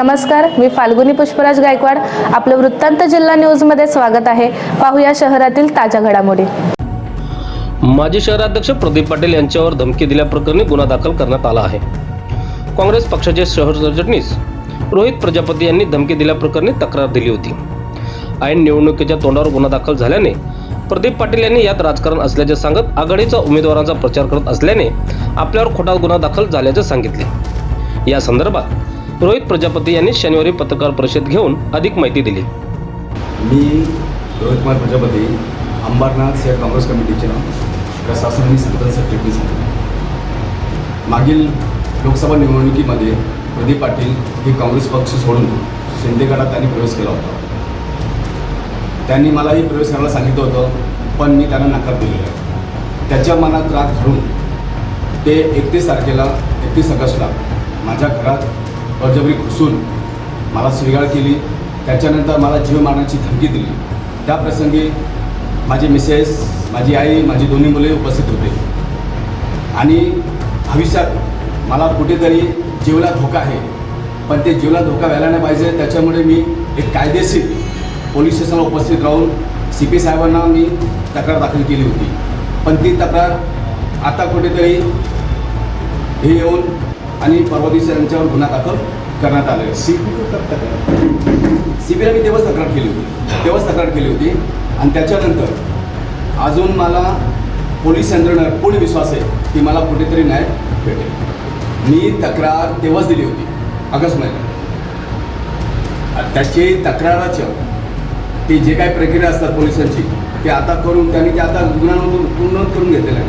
नमस्कार मी फाल्गुनी पुष्पराज गायकवाड. आपलं वृत्तांत जिल्हा न्यूजमध्ये स्वागत आहे. पाहूया शहरातील ताज्या घडामोडी. माजी शहराध्यक्ष प्रदीप पाटील यांच्यावर धमकी दिल्याप्रकरणी गुन्हा दाखल करण्यात आला आहे. काँग्रेस पक्षाचे शहर सरचिटणीस रोहित प्रजापती यांनी धमकी दिल्याप्रकरणी तक्रार दिली होती. ऐन निवडणुकीच्या तोंडावर गुन्हा दाखल झाल्याने प्रदीप पाटील यांनी यात राजकारण असल्याचे सांगत आघाडीचा उमेदवारांचा प्रचार करत असल्याने आपल्यावर खोटा गुन्हा दाखल झाल्याचे सांगितले. या संदर्भात रोहित प्रजापती यांनी शनिवारी पत्रकार परिषद घेऊन अधिक माहिती दिली. मी रोहित कुमार प्रजापती अंबरनाथ या काँग्रेस कमिटीच्या प्रशासन आणि संघटन सेक्रेटरी आहे मागील लोकसभा निवडणुकीमध्ये प्रदीप पाटील हे काँग्रेस पक्ष सोडून शिंदे गटात त्यांनी प्रवेश केला होता. त्यांनी मलाही प्रवेश करायला सांगितलं होतं पण मी त्यांना नकार दिलेला आहे. त्याच्या मनात राग धरून ते एकतीस तारखेला एकतीस ऑगस्टला माझ्या घरात बळजबरी घुसून मला स्वीकार केली. त्याच्यानंतर मला जीव मारण्याची धमकी दिली. त्या प्रसंगी माझी मिसेस माझी आई माझी दोन्ही मुले उपस्थित होते. आणि भविष्यात मला कुठेतरी जीवला धोका आहे. पण ते जीवला धोका व्हायला नाही पाहिजे. त्याच्यामुळे मी एक कायदेशीर पोलीस स्टेशनला उपस्थित राहून सी पी साहेबांना मी तक्रार दाखल केली होती. पण ती तक्रार आता कुठेतरी हे येऊन आणि परवा दिवशी त्यांच्यावर गुन्हा दाखल करण्यात आले सी बी सी बीला मी तेव्हाच तक्रार केली होती. तेव्हाच तक्रार केली होती. आणि त्याच्यानंतर अजून मला पोलीस यंत्रणेवर पूर्ण विश्वास आहे की मला कुठेतरी न्याय भेटेल. मी तक्रार तेव्हाच दिली होती. ऑगस्ट महिन्यात. त्याची तक्राराचं ते जे काही प्रक्रिया असतात पोलिसांची ते आता करून त्यांनी ते आता गुन्हा नोंद पूर्ण करून घेतलेलं आहे.